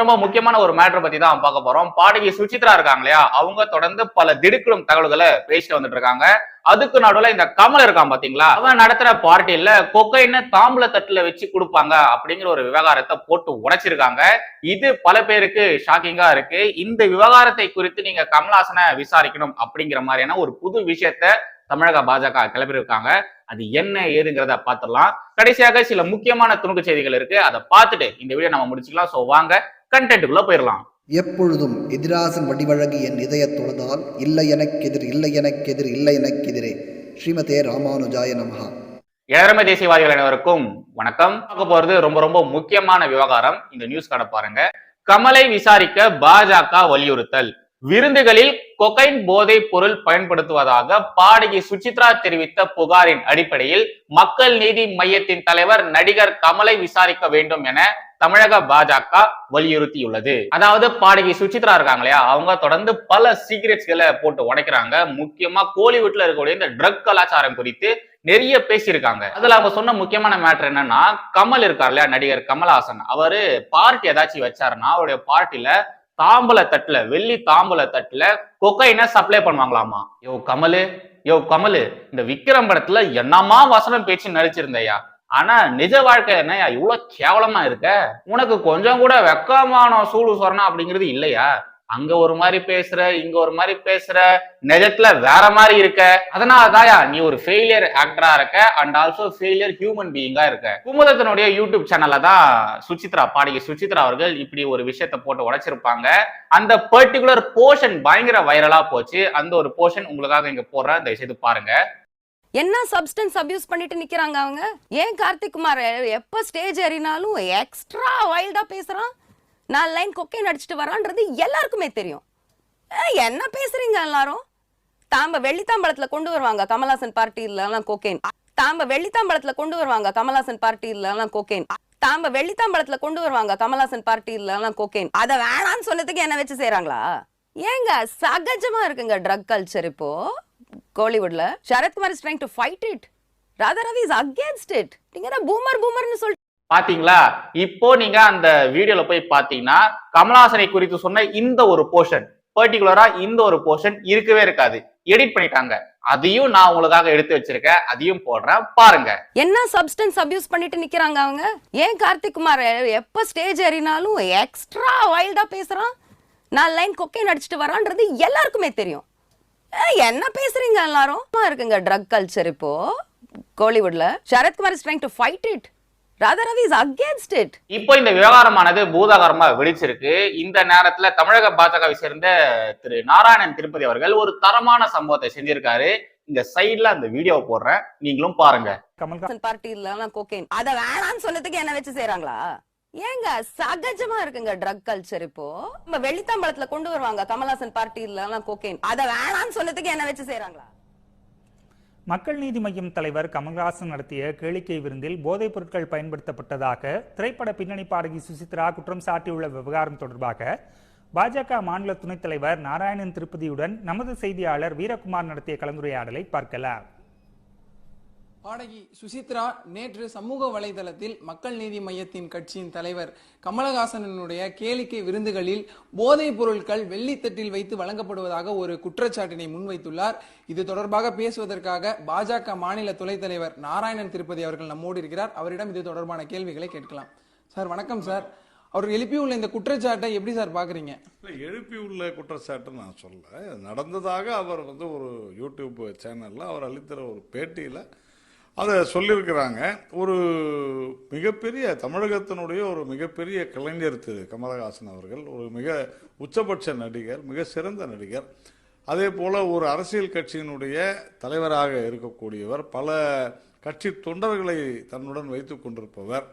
ரொம்ப முக்கியமான ஒரு மேட்டர் பத்தி தான் பார்க்க போறோம். பாடகி சுசித்ரா இருக்காங்க இல்லையா அவங்க தொடர்ந்து பல திடுக்கிடும் தகவல்களை பேசிட்டு வந்துட்டு இருக்காங்க. அதுக்கு நடுவுல இந்த கமல் இருக்கான் பாத்தீங்களா? அவன் நடத்துற பார்ட்டியில கொக்கைன்னு தாம்பூல தட்டுல வச்சு கொடுப்பாங்க அப்படிங்கிற ஒரு விவகாரத்தை போட்டு உடைச்சிருக்காங்க. இது பல பேருக்கு ஷாக்கிங்கா இருக்கு. இந்த விவகாரத்தை குறித்து நீங்க கமல்ஹாசனை விசாரிக்கணும் அப்படிங்கிற மாதிரியான ஒரு புது விஷயத்த தமிழக பாஜக கிளப்பியிருக்காங்க. அது என்ன ஏதுங்கிறத பார்த்துடலாம். கடைசியாக சில முக்கியமான துணுக்கு செய்திகள் இருக்கு. அதை பார்த்துட்டு இந்த வீடியோ நம்ம முடிச்சுக்கலாம். ஸோ வாங்க கண்டென்ட்டுக்குள்ள போயிடலாம் எப்பொழுதும் எதிராசன் வடிவழகு என் தொழுதால் இல்லை எனக்கெதிர் இல்லை எனக்கெதிர் இல்லை எனக்கெதிரே. ஸ்ரீமதே ராமானுஜாய நமஹா. ஏழமை தேசியவாதிகள் அனைவருக்கும் வணக்கம். பார்க்க போறது ரொம்ப ரொம்ப முக்கியமான விவகாரம். இந்த நியூஸ் கடை பாருங்க. கமலை விசாரிக்க பாஜக வலியுறுத்தல். விருந்துகளில் கொகைன் போதைப் பொருள் பயன்படுத்துவதாக பாடகி சுசித்ரா தெரிவித்த புகாரின் அடிப்படையில் மக்கள் நீதி மையத்தின் தலைவர் நடிகர் கமலை விசாரிக்க வேண்டும் என தமிழக பாஜக வலியுறுத்தியுள்ளது. அதாவது பாடகி சுசித்ரா இருக்காங்க இல்லையா? அவங்க தொடர்ந்து பல சீக்ரெட்ஸ்களை போட்டு உடைக்கிறாங்க. முக்கியமா கோலிவுட்ல இருக்கக்கூடிய இந்த ட்ரக் கலாச்சாரம் குறித்து நிறைய பேசியிருக்காங்க. அதுல அவங்க சொன்ன முக்கியமான மேட்டர் என்னன்னா கமல் இருக்கார் இல்லையா நடிகர் கமல்ஹாசன். அவரு பார்ட்டி ஏதாச்சும் வச்சாருன்னா அவருடைய பார்ட்டில தாம்பல தட்டுல வெள்ளி தாம்பல தட்டுல கொக்கைனை சப்ளை பண்ணுவாங்களாமா? யோ கமலு யோ கமலு இந்த விக்ரம் படத்துல என்னமா வசனம் பேச்சு நடிச்சிருந்தையா ஆனா நிஜ வாழ்க்கை என்னய்யா? இவ்வளவு கேவலமா இருக்க? உனக்கு கொஞ்சம் கூட வெக்கமான சூடு சொரணம் அப்படிங்கிறது இல்லையா? அங்க ஒரு மாதிரி பேசுற இங்க ஒரு மாதிரி பேசுற நிஜத்துல வேற மாதிரி இருக்க. அதனாலதாயா நீ ஒரு ஃபெயிலியர் ஆக்டரா இருக்க அண்ட் ஆல்சோ ஃபெயிலியர் ஹியூமன் பீயிங்கா இருக்க. குமுதத்தினுடைய யூடியூப் சேனல்ல தான் சுசித்ரா பாடகி சுசித்ரா அவர்கள் இப்படி ஒரு விஷயத்த போட்டு உடைச்சிருப்பாங்க. அந்த பர்டிகுலர் போர்ஷன் பயங்கர வைரலா போச்சு. அந்த ஒரு போர்ஷன் உங்களுக்காக இங்க போடுறேன். தயவு செய்து பாருங்க. என்ன சப்ஸ்டன்ஸ் அபியூஸ் பண்ணிட்டு நிக்கிறாங்க அவங்க? ஏன் கார்த்திக் குமார் எப்ப ஸ்டேஜ் ஏறினாலும் எக்ஸ்ட்ரா வைல்டா பேசுறான். நாலு லைன் கொக்கை நடிச்சிட்டு வரான்றது எல்லாருக்குமே தெரியும். என்ன பேசுறீங்க எல்லாரும்? தாம்ப வெள்ளித்தாம்பளத்துல கொண்டு வருவாங்க கமலாசன் பார்ட்டியிலலாம் கோகேன் தாம்ப வெள்ளித்தாம்பளத்துல கொண்டு வருவாங்க கமலாசன் பார்ட்டில எல்லாம் கோகேன் தாம்ப வெள்ளித்தாம்பளத்துல கொண்டு வருவாங்க கமலாசன் பார்ட்டியிலலாம் கோகேன் அத வேணான்னு சொன்னதுக்கு என்ன வச்சு செய்றாங்களா? ஏங்க சகஜமா இருக்குங்க ட்ரக் கல்ச்சர் இப்போ. கோலிவுட்ல Sarathkumar is trying to fight it Radha Ravi is against it நீங்க என்ன பூமர் பூமர்னு சொல்லிட்டு பாத்தீங்களா? இப்போ நீங்க அந்த வீடியோல போய் பாத்தீங்கன்னா கமலாசனை குறித்து சொன்ன இந்த ஒரு போர்ஷன் பர்டிகுலரா இந்த ஒரு போர்ஷன் இருக்கவே இருக்காது. எடிட் பண்ணிட்டாங்க. அதையும் நான் உங்களுக்காக எடுத்து வச்சிருக்கேன். அதையும் போடுறேன். பாருங்க. என்ன சப்ஸ்டன்ஸ் அபியூஸ் பண்ணிட்டு நிக்கிறாங்க அவங்க? ஏன் கார்த்திக் குமார் எப்ப ஸ்டேஜ் ஏறினாலும் எக்ஸ்ட்ரா வைல்டா பேசுறான்? நான் லைன் கொக்கை நடிச்சிட்டு வரான்றது எல்லாருக்குமே தெரியும். என்ன பேசுறீங்க எல்லாரும்? இருக்குங்க ட்ரக் கல்ச்சர் இப்போ. கோலிவுட்ல. Sarathkumar is trying to fight it Radha Ravi is against it இப்போ இந்த விவகாரமானது பூதாகரமா வெடிச்சிருக்கு. இந்த நேரத்துல தமிழக பாஜகவை சேர்ந்த திரு நாராயணன் திருப்பதி அவர்கள் ஒரு தரமான சம்பவத்தை செஞ்சிருக்காரு. இந்த சைடுல அந்த வீடியோ போடுறேன். நீங்களும் பாருங்க. கமல்ஹாசன் பார்ட்டில எல்லாம் கோகேன் அத வேணாம்னு சொன்னதுக்கு என்ன வச்சு செய்றாங்களா? ஏங்க சகஜமா இருக்குங்க ட்ரக் கல்ச்சர் இப்போ. நம்ம வெள்ளித்தாம்பளத்துல கொண்டு வருவாங்க கமலாசன் பார்ட்டில எல்லாம் கோகேன் அத வேணாம்னு சொன்னதுக்கு என்ன வச்சு செய்றாங்களா? மக்கள் நீதி மய்யம் தலைவர் கமல்ஹாசன் நடத்திய கேளிக்கை விருந்தில் போதைப் பொருட்கள் பயன்படுத்தப்பட்டதாக திரைப்பட பின்னணி பாடகி சுசித்ரா குற்றம் சாட்டியுள்ள விவகாரம் தொடர்பாக பாஜக மாநில துணைத் தலைவர் நாராயணன் திருப்பதியுடன் நமது செய்தியாளர் வீரகுமார் நடத்திய கலந்துரையாடலை பார்க்கலாம். பாடகி சுசித்ரா நேற்று சமூக வலைதளத்தில் மக்கள் நீதி மையத்தின் கட்சியின் தலைவர் கமலஹாசனனுடைய கேளிக்கை விருந்துகளில் போதைப் பொருட்கள் வெள்ளித்தட்டில் வைத்து வழங்கப்படுவதாக ஒரு குற்றச்சாட்டினை முன்வைத்துள்ளார். இது தொடர்பாக பேசுவதற்காக பாஜக மாநில துணைத் தலைவர் நாராயணன் திருப்பதி அவர்கள் நம்மோடு இருக்கிறார். அவரிடம் இது தொடர்பான கேள்விகளை கேட்கலாம். சார் வணக்கம் சார். அவர் எழுப்பியுள்ள இந்த குற்றச்சாட்டை எப்படி சார் பாக்குறீங்க இல்லை குற்றச்சாட்டை குற்றச்சாட்டு நான் சொல்ல நடந்ததாக அவர் வந்து ஒரு யூடியூப் சேனலில் அவர் அளித்த ஒரு பேட்டியில் அதை சொல்லியிருக்கிறாங்க. ஒரு மிகப்பெரிய தமிழகத்தினுடைய ஒரு மிகப்பெரிய கலைஞர் திரு. கமலஹாசன் அவர்கள் ஒரு மிக உச்சபட்ச நடிகர் மிக சிறந்த நடிகர். அதே போல் ஒரு அரசியல் கட்சியினுடைய தலைவராக இருக்கக்கூடியவர் பல கட்சி தொண்டர்களை தன்னுடன் வைத்து கொண்டிருப்பவர்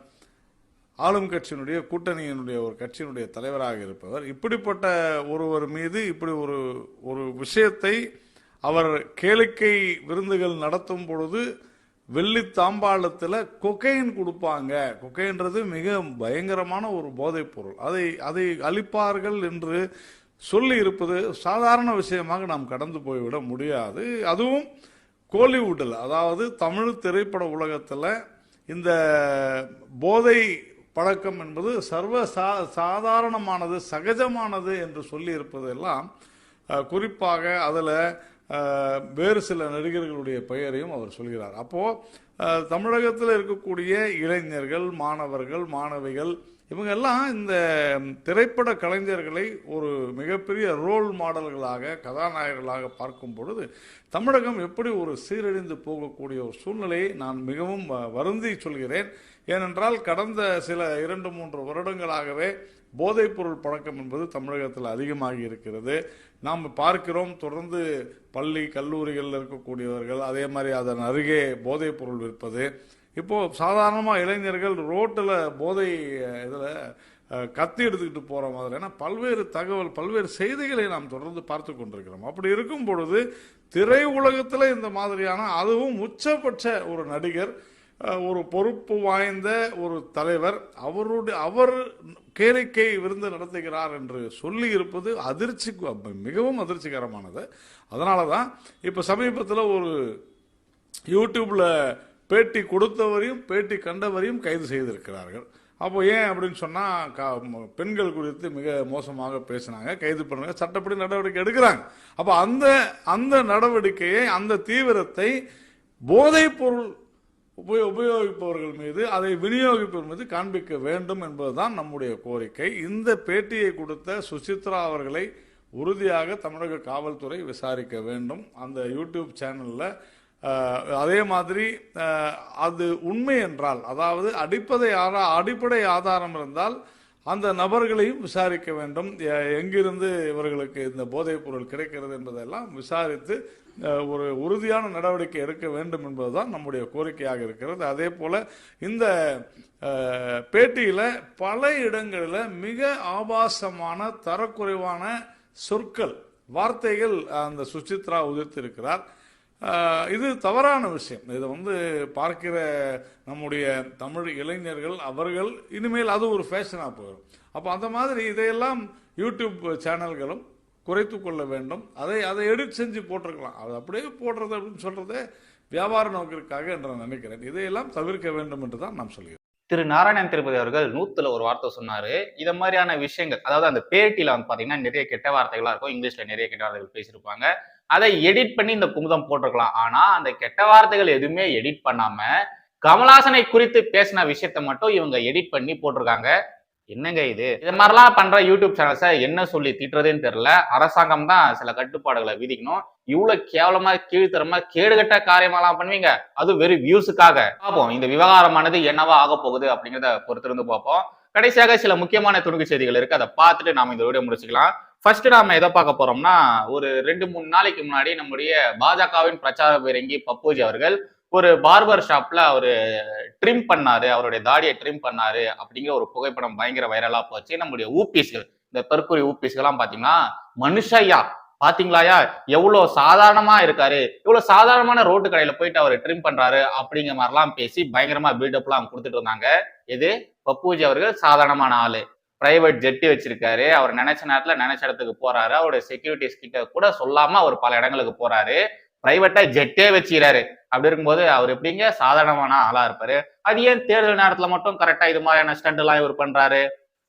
ஆளும் கட்சியினுடைய கூட்டணியினுடைய ஒரு கட்சியினுடைய தலைவராக இருப்பவர். இப்படிப்பட்ட ஒருவர் மீது இப்படி ஒரு ஒரு விஷயத்தை அவர் கேளிக்கை விருந்துகள் நடத்தும் பொழுது வெள்ளி தாம்பாளத்தில் கொக்கைன் கொடுப்பாங்க. கொக்கைன்றது மிக பயங்கரமான ஒரு போதைப் பொருள் அதை அதை அளிப்பார்கள் என்று சொல்லி இருப்பது சாதாரண விஷயமாக நாம் கடந்து போய்விட முடியாது. அதுவும் கோலிவுட்டில் அதாவது தமிழ் திரைப்பட உலகத்தில் இந்த போதை பழக்கம் என்பது சர்வ சா சாதாரணமானது சகஜமானது என்று சொல்லி இருப்பதெல்லாம் குறிப்பாக அதில் வேறு சில நடிகர்களுடைய பெயரையும் அவர் சொல்கிறார். அப்போ தமிழகத்தில் இருக்கக்கூடிய இளைஞர்கள் மாணவர்கள் மாணவிகள் இவங்க எல்லாம் இந்த திரைப்பட கலைஞர்களை ஒரு மிகப்பெரிய ரோல் மாடல்களாக கதாநாயகர்களாக பார்க்கும் பொழுது தமிழகம் எப்படி ஒரு சீரழிந்து போகக்கூடிய ஒரு சூழ்நிலையை நான் மிகவும் வருந்தி சொல்கிறேன். ஏனென்றால் கடந்த சில இரண்டு மூன்று வருடங்களாகவே போதைப்பொருள் பழக்கம் என்பது தமிழகத்தில் அதிகமாகி இருக்கிறது. நாம் பார்க்கிறோம் தொடர்ந்து பள்ளி கல்லூரிகளில் இருக்கக்கூடியவர்கள் அதே மாதிரி அதன் அருகே போதைப்பொருள் விற்பது. இப்போ சாதாரணமாக இளைஞர்கள் ரோட்டில் போதை இதில் கத்தி எடுத்துக்கிட்டு போகிற மாதிரி. ஏன்னா பல்வேறு தகவல் பல்வேறு செய்திகளை நாம் தொடர்ந்து பார்த்து கொண்டிருக்கிறோம். அப்படி இருக்கும் பொழுது திரை உலகத்தில் இந்த மாதிரியான அதுவும் உச்சபட்ச ஒரு நடிகர் ஒரு பொறுப்பு வாய்ந்த ஒரு தலைவர் அவருடைய அவர் கேளிக்கை விருந்து நடத்துகிறார் என்று சொல்லி இருப்பது அதிர்ச்சி மிகவும் அதிர்ச்சிகரமானது. அதனால தான் இப்போ சமீபத்தில் ஒரு யூடியூப்பில் பேட்டி கொடுத்தவரையும் பேட்டி கண்டவரையும் கைது செய்திருக்கிறார்கள். அப்போ ஏன் அப்படின்னு சொன்னால் பெண்கள் குறித்து மிக மோசமாக பேசினாங்க கைது பண்ணுறாங்க சட்டப்படி நடவடிக்கை எடுக்கிறாங்க. அப்போ அந்த அந்த நடவடிக்கையை அந்த தீவிரத்தை போதைப் பொருள் உபயோ உபயோகிப்பவர்கள் மீது அதை விநியோகிப்பவர் மீது காண்பிக்க வேண்டும் என்பதுதான் நம்முடைய கோரிக்கை. இந்த பேட்டியை கொடுத்த சுசித்ரா அவர்களை உறுதியாக தமிழக காவல்துறை விசாரிக்க வேண்டும். அந்த யூடியூப் சேனலில் அதே மாதிரி அது உண்மை என்றால் அதாவது அடிப்படை ஆரா அடிப்படை ஆதாரம் இருந்தால் அந்த நபர்களையும் விசாரிக்க வேண்டும். எ- எங்கிருந்து இவர்களுக்கு இந்த போதைப் பொருள் கிடைக்கிறது என்பதெல்லாம் விசாரித்து ஒரு உறுதியான நடவடிக்கை எடுக்க வேண்டும் என்பதுதான் நம்முடைய கோரிக்கையாக இருக்கிறது. அதே போல இந்த பேட்டியில் பேட்டியில பல இடங்களில் மிக ஆபாசமான தரக்குறைவான சொற்கள் வார்த்தைகள் அந்த சுசித்ரா உதிர்த்திருக்கிறார். இது தவறான விஷயம். இதை வந்து பார்க்கிற நம்முடைய தமிழ் இளைஞர்கள் அவர்கள் இனிமேல் அது ஒரு ஃபேஷனாக போயிடும் அப்போ அந்த மாதிரி இதையெல்லாம் யூடியூப் சேனல்களும் குறைத்து கொள்ள வேண்டும். அதை அதை எடிட் செஞ்சு போட்டிருக்கலாம். அது அப்படியே போடுறது அப்படின்னு சொல்றது வியாபார நோக்கிற்காக என்று நான் நினைக்கிறேன். இதையெல்லாம் தவிர்க்க வேண்டும் என்று தான் நாம் சொல்கிறோம். திரு நாராயணன் திருப்பதி அவர்கள் நூத்துல ஒரு வார்த்தை சொன்னாரு. இத மாதிரியான விஷயங்கள் அதாவது அந்த பேட்டியில வந்து பாத்தீங்கன்னா நிறைய கெட்ட வார்த்தைகளா இருக்கும். இங்கிலீஷ்ல நிறைய கெட்ட வார்த்தைகள் பேசியிருப்பாங்க. அதை எடிட் பண்ணி இந்த குமுதம் போட்டிருக்கலாம். ஆனா அந்த கெட்ட வார்த்தைகள் எதுவுமே எடிட் பண்ணாம கமலாசனை குறித்து பேசின விஷயத்த மட்டும் இவங்க எடிட் பண்ணி போட்டிருக்காங்க. என்னங்க இது? இது மாதிரிலாம் பண்ற யூடியூப் சேனல்ஸை என்ன சொல்லி திட்டுறதுன்னு தெரியல. அரசாங்கம் தான் சில கட்டுப்பாடுகளை விதிக்கணும். இவ்வளவு கேவலமா கீழ்த்தரமா கேடுகட்ட காரியமெல்லாம் பண்ணுவீங்க. அது வெறும் வியூஸுக்காக பார்ப்போம் இந்த விவகாரமானது என்னவா ஆக போகுது அப்படிங்கிறத பொறுத்திருந்து பார்ப்போம். கடைசியாக சில முக்கியமான துணுக்கு செய்திகள் இருக்கு. அதை பார்த்துட்டு நாம இந்த வீடியோ முடிச்சுக்கலாம். ஃபர்ஸ்ட் நாம எதை பார்க்க போறோம்னா ஒரு ரெண்டு மூணு நாளைக்கு முன்னாடி நம்முடைய பாஜகவின் பிரச்சார பீரங்கி பப்பூஜி அவர்கள் ஒரு பார்பர் ஷாப்ல அவரு ட்ரிம் பண்ணாரு அவருடைய தாடியை ட்ரிம் பண்ணாரு அப்படிங்கிற ஒரு புகைப்படம் பயங்கர வைரலா போச்சு. நம்முடைய ஊபிஸ்கள் இந்த தற்கொலை ஊபிஸ்கெல்லாம் பாத்தீங்கன்னா மனுஷையா பாத்தீங்களாயா எவ்வளவு சாதாரணமா இருக்காரு. இவ்வளவு சாதாரணமான ரோட்டு கடையில போயிட்டு அவர் ட்ரிம் பண்றாரு அப்படிங்கிற மாதிரிலாம் பேசி பயங்கரமா பில்டப்லாம் கொடுத்துட்டு இருந்தாங்க. இது பப்பூஜி அவர்கள் சாதாரணமான ஆளு. பிரைவேட் ஜெட்டு வச்சிருக்காரு. அவர் நினைச்ச நேரத்துல நினைச்ச இடத்துக்கு போறாரு. அவருடைய செக்யூரிட்டிஸ் கிட்ட கூட சொல்லாம அவர் பல இடங்களுக்கு போறாரு. பிரைவேட்டா ஜெட்டே வச்சுக்கிறாரு அப்படி இருக்கும்போது அவர் எப்படிங்க சாதாரணமான ஆளா இருப்பாரு அது ஏன் தேர்தல் நேரத்துல மட்டும் கரெக்டா இது மாதிரியான ஸ்டண்ட் எல்லாம் இவர் பண்றாரு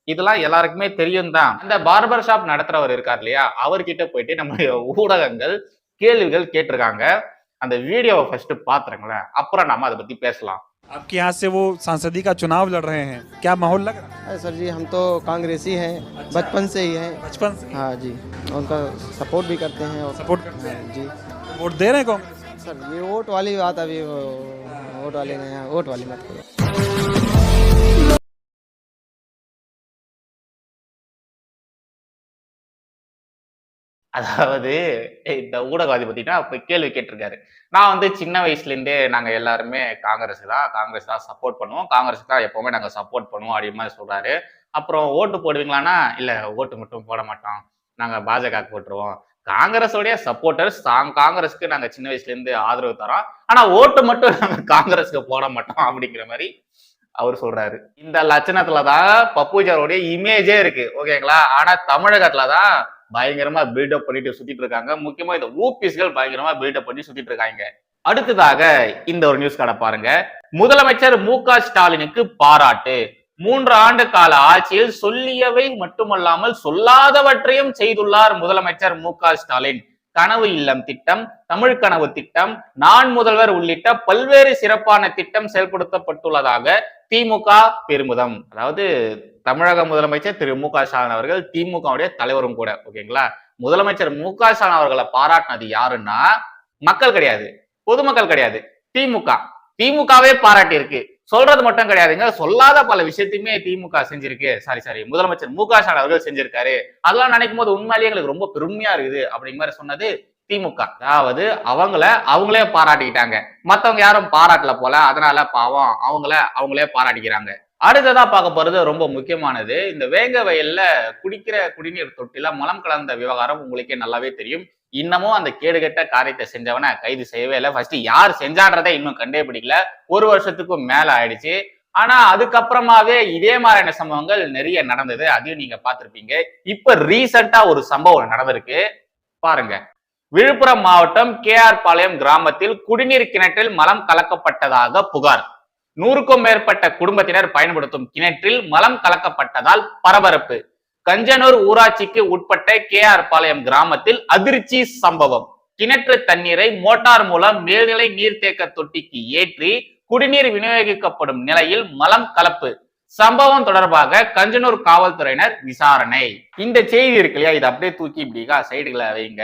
இதெல்லாம் எல்லாருக்குமே தெரியும் தான் அந்த பார்பர் ஷாப் நடத்துறவர் இருக்கார் இல்லையா அவர்கிட்ட போயிட்டு நம்முடைய ஊடகங்கள் கேள்விகள் கேட்டிருக்காங்க அந்த வீடியோவை ஃபர்ஸ்ட் பாத்துருங்களேன் அப்புறம் நம்ம அதை பத்தி பேசலாம் आपके यहाँ से वो सांसदी का चुनाव लड़ रहे हैं क्या माहौल लग रहा है अरे सर जी हम तो कांग्रेसी हैं बचपन से ही हैं बचपन से हाँ जी उनका सपोर्ट भी करते हैं और सपोर्ट करते हैं जी वोट दे रहे हैं कांग्रेस सर ये वोट वाली बात अभी वो, वोट वाली नहीं है वोट वाली मत करो அதாவது இந்த ஊடகவாதி பத்தினா இப்ப கேள்வி கேட்டிருக்காரு நான் வந்து சின்ன வயசுல இருந்தே நாங்க எல்லாருமே காங்கிரஸ் தான் காங்கிரஸ் தான் சப்போர்ட் பண்ணுவோம் காங்கிரஸ் தான் எப்பவுமே நாங்க சப்போர்ட் பண்ணுவோம் அப்படி மாதிரி சொல்றாரு அப்புறம் ஓட்டு போடுவீங்களான்னா இல்ல ஓட்டு மட்டும் போட மாட்டோம் நாங்க பாஜக போட்டுருவோம் காங்கிரஸோடைய சப்போர்ட்டர்ஸ் காங்கிரஸ்க்கு நாங்க சின்ன வயசுல இருந்து ஆதரவு தரோம் ஆனா ஓட்டு மட்டும் நாங்க காங்கிரஸ்க்கு போட மாட்டோம் அப்படிங்கிற மாதிரி அவர் சொல்றாரு. இந்த லட்சணத்துல தான் பப்புஜாருடைய இமேஜே இருக்கு ஓகேங்களா? ஆனா தமிழகத்துல தான் பயங்கரமா பில்டப் பண்ணிட்டு சுத்திட்டு இருக்காங்க. முக்கியமா இந்த ஊபிஸ்கள் பயங்கரமா பில்டப் பண்ணி சுத்திட்டு இருக்காங்க. அடுத்ததாக இந்த ஒரு நியூஸ் கடை பாருங்க. முதலமைச்சர் மு க ஸ்டாலினுக்கு பாராட்டு. மூன்று ஆண்டு கால ஆட்சியில் சொல்லியவை மட்டுமல்லாமல் சொல்லாதவற்றையும் செய்துள்ளார் முதலமைச்சர் மு க ஸ்டாலின். கனவு இல்லம் திட்டம் தமிழ் கனவு திட்டம் நான் முதல்வர் உள்ளிட்ட பல்வேறு சிறப்பான திட்டம் செயல்படுத்தப்பட்டுள்ளதாக திமுக பெருமிதம். அதாவது தமிழக முதலமைச்சர் திரு மு க ஸ்டாலின் அவர்கள் திமுகவுடைய தலைவரும் கூட ஓகேங்களா? முதலமைச்சர் மு க ஸ்டாலின் அவர்களை பாராட்டினது யாருன்னா மக்கள் கிடையாது பொதுமக்கள் கிடையாது திமுக. திமுகவே பாராட்டி இருக்கு சொல்றது மட்டும் கிடையாதுங்க. சொல்லாத பல விஷயத்தையுமே திமுக செஞ்சிருக்கு. சாரி சாரி முதலமைச்சர் மு க ஸ்டாலின் அவர்கள் செஞ்சிருக்காரு. அதெல்லாம் நினைக்கும் போது உண்மையிலேயே எங்களுக்கு ரொம்ப பெருமையா இருக்குது அப்படிங்கிற மாதிரி சொன்னது திமுக. அதாவது அவங்கள அவங்களே பாராட்டிக்கிட்டாங்க. மத்தவங்க யாரும் பாராட்டல போல. அதனால பாவம். அவங்கள அவங்களே பாராட்டிக்கிறாங்க. அடுத்ததா பார்க்க போறது ரொம்ப முக்கியமானது. இந்த வேங்க வயல்ல குடிக்கிற குடிநீர் தொட்டில மலம் கலந்த விவகாரம் உங்களுக்கே நல்லாவே தெரியும். இன்னமும் அந்த கேடுகெட்ட காரியத்தை செஞ்சவனை கைது செய்யவே இல்லை. ஃபர்ஸ்ட் யார் செஞ்சான்றதை இன்னும் கண்டே பிடிக்கல ஒரு வருஷத்துக்கும் மேல ஆயிடுச்சு. ஆனா அதுக்கப்புறமாவே இதே மாதிரியான சம்பவங்கள் நிறைய நடந்தது. அதையும் நீங்க பார்த்திருப்பீங்க. இப்ப ரீசண்டா ஒரு சம்பவம் நடந்திருக்கு. பாருங்க. விழுப்புரம் மாவட்டம் கே ஆர் பாளையம் கிராமத்தில் குடிநீர் கிணற்றில் மலம் கலக்கப்பட்டதாக புகார். நூறுக்கும் மேற்பட்ட குடும்பத்தினர் பயன்படுத்தும் கிணற்றில் மலம் கலக்கப்பட்டதால் பரபரப்பு. கஞ்சனூர் ஊராட்சிக்கு உட்பட்ட கே ஆர் பாளையம் கிராமத்தில் அதிர்ச்சி சம்பவம். கிணற்று தண்ணீரை மோட்டார் மூலம் மேல்நிலை நீர்த்தேக்க தொட்டிக்கு ஏற்றி குடிநீர் விநியோகிக்கப்படும் நிலையில் மலம் கலப்பு. சம்பவம் தொடர்பாக கஞ்சனூர் காவல்துறையினர் விசாரணை. இந்த செய்தி இருக்கு இல்லையா? இதை அப்படியே தூக்கி இப்படிக்கா சைடுகளை வைங்க.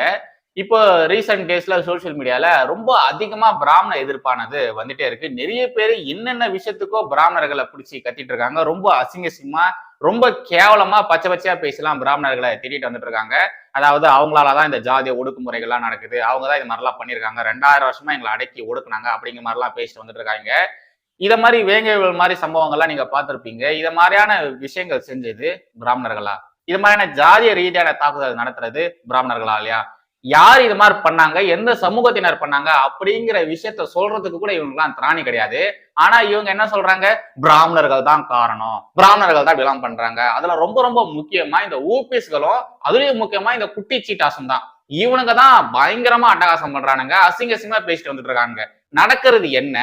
இப்போ ரீசெண்ட் டேஸ்ல சோஷியல் மீடியால ரொம்ப அதிகமா பிராமண எதிர்ப்பானது வந்துட்டே இருக்கு. நிறைய பேர் என்னென்ன விஷயத்துக்கோ பிராமணர்களை பிடிச்சி கத்திட்டு இருக்காங்க. ரொம்ப அசிங்கசிங்கமா ரொம்ப கேவலமா பச்சை பச்சையா பேசலாம் பிராமணர்களை திட்டிட்டு வந்துட்டு இருக்காங்க. அதாவது அவங்களாலதான் இந்த ஜாதிய ஒடுக்குமுறைகள்லாம் நடக்குது. அவங்க தான் இது மாதிரிலாம் பண்ணியிருக்காங்க. ரெண்டாயிரம் வருஷமா எங்களை அடக்கி ஒடுக்குனாங்க அப்படிங்கிற மாதிரிலாம் பேசிட்டு வந்துட்டு இருக்காங்க. இதை மாதிரி வேங்கைகள் மாதிரி சம்பவங்கள்லாம் நீங்க பார்த்துருப்பீங்க. இதை மாதிரியான விஷயங்கள் செஞ்சது பிராமணர்களா? இது மாதிரியான ஜாதிய ரீதியான தாக்குதல் நடத்துறது பிராமணர்களா இல்லையா? யார் இது மாதிரி பண்ணாங்க? எந்த சமூகத்தினர் பண்ணாங்க? அப்படிங்கிற விஷயத்த சொல்றதுக்கு கூட இவங்கெல்லாம் திராணி கிடையாது. ஆனா இவங்க என்ன சொல்றாங்க? பிராமணர்கள் தான் காரணம். பிராமணர்கள் தான் விளம் பண்றாங்க. அதுல ரொம்ப ரொம்ப முக்கியமா இந்த ஊபிஸ்களும் அதுலயும் முக்கியமா இந்த குட்டி சீட்டாசம் தான். இவனுங்க தான் பயங்கரமா அட்டகாசம் பண்றானுங்க. அசிங்க அசிங்கமா பேசிட்டு வந்துட்டு இருக்காங்க நடக்கிறது என்ன?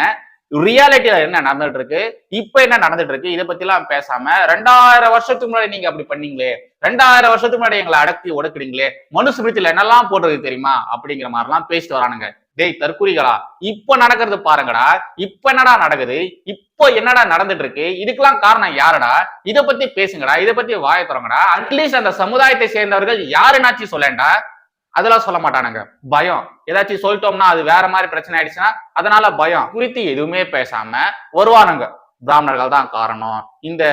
ரியாலிட்டியில என்ன நடந்துட்டு இருக்கு இப்ப என்ன நடந்துட்டு இருக்கு இதை பத்தி எல்லாம் பேசாம ரெண்டாயிரம் வருஷத்துக்கு முன்னாடி நீங்க அப்படி பண்ணீங்களே? ரெண்டாயிரம் வருஷத்துக்கு முன்னாடி எங்களை அடக்கி ஒடுக்குறீங்களே? மனுஸ்மிருதியில என்னெல்லாம் போடுறது தெரியுமா? அப்படிங்கிற மாதிரி எல்லாம் பேசிட்டு வரானுங்க. டேய் தற்குறிகளா இப்ப நடக்கிறது பாருங்கடா. இப்ப என்னடா நடக்குது? இப்போ என்னடா நடந்துட்டு இருக்கு இதுக்கெல்லாம் காரணம் யாருடா? இதை பத்தி பேசுங்கடா. இதை பத்தி வாய திறங்கடா. அட்லீஸ்ட் அந்த சமுதாயத்தை சேர்ந்தவர்கள் யாருனாச்சும் சொல்லேன்டா அதெல்லாம் சொல்ல மாட்டானுங்க. பயம். ஏதாச்சும் சொல்லிட்டோம்னா அது வேற மாதிரி பிரச்சனை ஆயிடுச்சுன்னா அதனால பயம். குறித்து எதுவுமே பேசாம வருவானுங்க. பிராமணர்கள் தான் காரணம். இந்த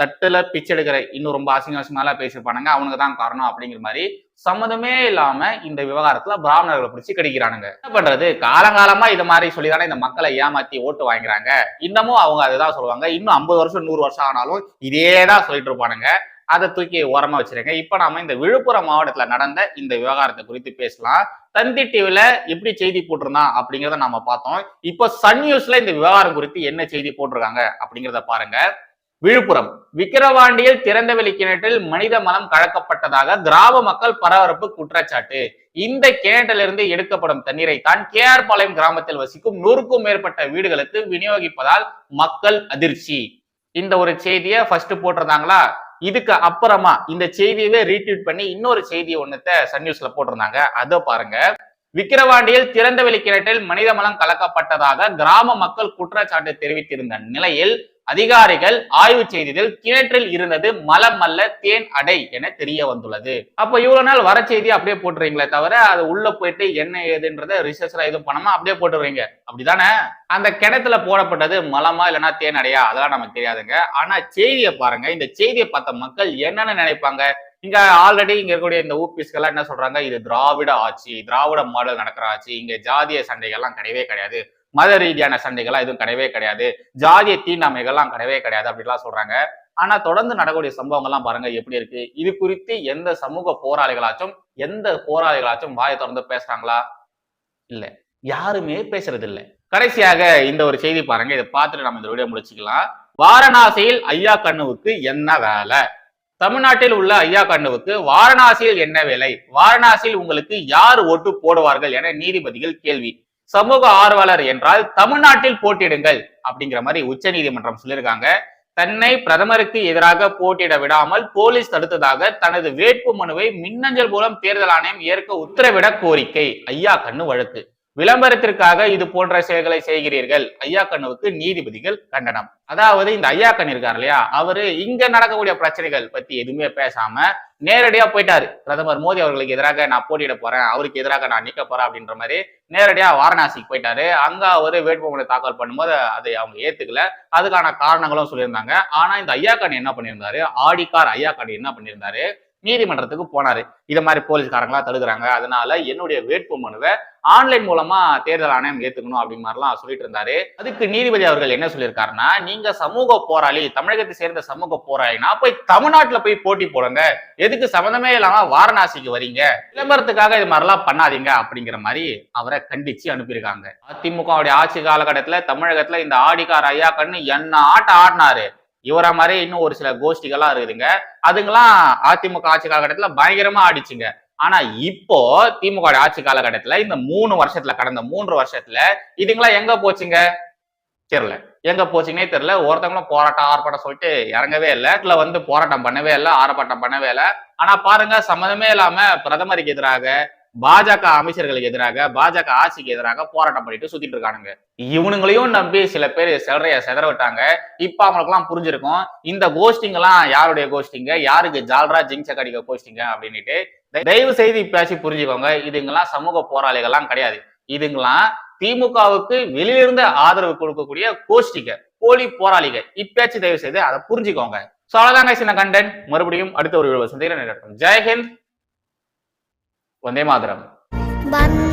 தட்டுல பிச்சை எடுக்கிற இன்னும் ரொம்ப அசிங்க பேசியிருப்பானுங்க. அவனுங்க தான் காரணம் அப்படிங்கிற மாதிரி சம்மதமே இல்லாம இந்த விவகாரத்துல பிராமணர்களை பிடிச்சி கடிக்கிறானுங்க. என்ன பண்றது? காலங்காலமா இது மாதிரி சொல்லிதானே இந்த மக்களை ஏமாத்தி ஓட்டு வாங்கிறாங்க. இன்னமும் அவங்க அதுதான் சொல்லுவாங்க. இன்னும் ஐம்பது வருஷம் நூறு வருஷம் ஆனாலும் இதே தான் சொல்லிட்டு இருப்பானுங்க. அதை தூக்கி ஓரமா வச்சிருங்க. இப்போ நாம இந்த விழுப்புரம் மாவட்டத்துல நடந்த இந்த விவகாரத்தை குறித்து பேசலாம். தந்தி டிவில எப்படி செய்தி போட்டிருந்தான் அப்படிங்கிறத நாம பார்த்தோம். இப்போ சன் நியூஸ்ல இந்த விவகாரம் குறித்து என்ன செய்தி போட்டிருக்காங்க அப்படிங்கிறத பாருங்க. விழுப்புரம் விக்கிரவாண்டியில் திறந்தவெளி கிணற்றில் மனித மலம் கலக்கப்பட்டதாக கிராம மக்கள் பரபரப்பு குற்றச்சாட்டு. இந்த கிணற்றிலிருந்து எடுக்கப்படும் தண்ணீரை தான் கேஆர் பாளையம் கிராமத்தில் வசிக்கும் நூறுக்கும் மேற்பட்ட வீடுகளுக்கு விநியோகிப்பதால் மக்கள் அதிர்ச்சி. இந்த ஒரு செய்தியை ஃபர்ஸ்ட் போட்டிருந்தாங்களா? இதுக்கு அப்புறமா இந்த செய்தியவே ரீட்வீட் பண்ணி இன்னொரு செய்தி ஒண்ணுத்த சன் நியூஸ்ல போட்டிருந்தாங்க. அதை பாருங்க. விக்கிரவாண்டியில் திறந்தவெளி கிணற்றில் மனித மலம் கலக்கப்பட்டதாக கிராம மக்கள் குற்றச்சாட்டு தெரிவித்திருந்த நிலையில் அதிகாரிகள் ஆய்வு செய்ததில் கிணற்றில் இருந்தது மலம் அல்ல தேன் அடை என தெரிய வந்துள்ளது. அப்ப இவ்வளவு நாள் வர செய்தி அப்படியே போட்டுறீங்களே தவிர அது உள்ள போயிட்டு என்ன ஏதுன்றத ரிசர்ச்ல எதுவும் பண்ணாம அப்படியே போட்டுறீங்க. அப்படிதானே? அந்த கிணத்துல போடப்பட்டது மலமா இல்லைன்னா தேன் அடையா? அதெல்லாம் நமக்கு தெரியாதுங்க. ஆனா செய்தியை பாருங்க. இந்த செய்தியை பார்த்த மக்கள் என்னென்ன நினைப்பாங்க? இங்க ஆல்ரெடி இங்க இருக்கக்கூடிய இந்த ஊபிஸ்கெல்லாம் என்ன சொல்றாங்க? இது திராவிட ஆட்சி திராவிட மாடல் நடக்கிற ஆட்சி. இங்க ஜாதிய சண்டைகள்லாம் கிடையவே கிடையாது. மத ரீதியான சண்டைகள்லாம் எதுவும் கிடையவே கிடையாது. ஜாதிய தீண்டாமைகள்லாம் கிடையவே கிடையாது அப்படிலாம் சொல்றாங்க. ஆனா தொடர்ந்து நடக்கக்கூடிய சம்பவங்கள்லாம் பாருங்க எப்படி இருக்கு? இது குறித்து எந்த சமூக போராளிகளாச்சும் எந்த போராளிகளாச்சும் வாயை திறந்து பேசுறாங்களா? இல்ல. யாருமே பேசுறது இல்ல கடைசியாக இந்த ஒரு செய்தி பாருங்க இதை பார்த்துட்டு நம்ம இந்த வீடியோ முடிச்சுக்கலாம். வாரணாசியில் ஐயா கண்ணுவுக்கு என்ன வேலை? தமிழ்நாட்டில் உள்ள ஐயா கண்ணுவுக்கு வாரணாசியில் என்ன வேலை? வாரணாசியில் உங்களுக்கு யார் ஓட்டு போடுவார்கள் என நீதிபதிகள் கேள்வி. சமூக ஆர்வலர் என்றால் தமிழ்நாட்டில் போட்டியிடுங்கள் அப்படிங்கிற மாதிரி உச்ச நீதிமன்றம் சொல்லியிருக்காங்க. தன்னை பிரதமருக்கு எதிராக போட்டியிட விடாமல் போலீஸ் தடுத்ததாக தனது வேட்பு மனுவை மின்னஞ்சல் மூலம் தேர்தல் ஆணையம் ஏற்க உத்தரவிட கோரிக்கை. ஐயா கண்ணு வழக்கு. விளம்பரத்திற்காக இது போன்ற செயல்களை செய்கிறீர்கள். ஐயா கண்ணுவுக்கு நீதிபதிகள் கண்டனம். அதாவது இந்த ஐயா கண் இருக்கார் இல்லையா அவரு இங்க நடக்கக்கூடிய பிரச்சனைகள் பத்தி எதுவுமே பேசாம நேரடியா போயிட்டாரு. பிரதமர் மோடி அவர்களுக்கு எதிராக நான் போட்டியிட போறேன் அவருக்கு எதிராக நான் நிக்க போறேன் அப்படின்ற மாதிரி நேரடியா வாரணாசிக்கு போயிட்டாரு. அங்க அவரு வேட்புமனு தாக்கல் பண்ணும்போது அதை அவங்க ஏத்துக்கல. அதுக்கான காரணங்களும் சொல்லியிருந்தாங்க. ஆனா இந்த ஐயா கண் என்ன பண்ணியிருந்தாரு ஆடிக்கார் ஐயா கண் என்ன பண்ணியிருந்தாரு நீதிமன்றத்துக்கு போனாரு. இதை மாதிரி போலீஸ்காரங்களா தடுக்கிறாங்க. அதனால என்னுடைய வேட்பு மனுவை ஆன்லைன் மூலமா தேர்தல் ஆணையம் ஏத்துக்கணும் அப்படி மாதிரிலாம் சொல்லிட்டு இருந்தாரு. அதுக்கு நீதிபதி அவர்கள் என்ன சொல்லியிருக்காருன்னா நீங்க சமூக போராளி தமிழகத்தை சேர்ந்த சமூக போராளினா போய் தமிழ்நாட்டுல போய் போட்டி போடுங்க. எதுக்கு சம்மந்தமே இல்லாம வாரணாசிக்கு வரீங்க? விளம்பரத்துக்காக இது மாதிரிலாம் பண்ணாதீங்க அப்படிங்கிற மாதிரி அவரை கண்டிச்சு அனுப்பியிருக்காங்க. அதிமுகவுடைய ஆட்சி காலகட்டத்துல தமிழகத்துல இந்த ஆடிக்கார் ஐயா கண்ணு என்ன ஆட்டம் ஆடினாரு. இவரை மாதிரி இன்னும் ஒரு சில கோஷ்டிகள்லாம் இருக்குதுங்க. அதுங்கெல்லாம் அதிமுக ஆட்சி காலகட்டத்தில் பயங்கரமா ஆடிச்சுங்க. ஆனா இப்போ திமுக ஆட்சி காலகட்டத்துல இந்த மூணு வருஷத்துல கடந்த மூன்று வருஷத்துல இதுங்களாம் எங்க போச்சுங்க? தெரியல. எங்க போச்சுன்னே தெரியல. ஒருத்தவங்களும் போராட்டம் ஆர்ப்பாட்டம் சொல்லிட்டு இறங்கவே இல்லை. இதுல வந்து போராட்டம் பண்ணவே இல்லை ஆர்ப்பாட்டம் பண்ணவே இல்லை. ஆனா பாருங்க சம்மதமே இல்லாம பிரதமருக்கு எதிராக பாஜக அமைச்சர்களுக்கு எதிராக பாஜக ஆட்சிக்கு எதிராக போராட்டம் பண்ணிட்டு சுத்திட்டு இருக்கானுங்க. இவனுங்களையும் நம்பி சில பேர் சிலரைய செதற விட்டாங்க. இப்ப அவங்களுக்கு எல்லாம் புரிஞ்சிருக்கும். இந்த கோஷ்டிங் எல்லாம் யாருடைய கோஷ்டிங்க யாருக்கு ஜால்ரா ஜிங்சக் அடிக்க கோஷ்டிங்க அப்படின்னுட்டு தயவு செய்து இப்பயாச்சு புரிஞ்சுக்கோங்க. இதுங்கெல்லாம் சமூக போராளிகள்லாம் கிடையாது. இதுங்கெல்லாம் திமுகவுக்கு வெளியிலிருந்து ஆதரவு கொடுக்கக்கூடிய கோஷ்டிக போலி போராளிக இப்பயாச்சு தயவு செய்து அதை புரிஞ்சுக்கோங்க. சோழதாங்க சின்ன கண்டன் மறுபடியும் அடுத்த ஒரு சந்திக்கிறேன். ஜெயஹிந்த் வந்தே மாதரம் வந்த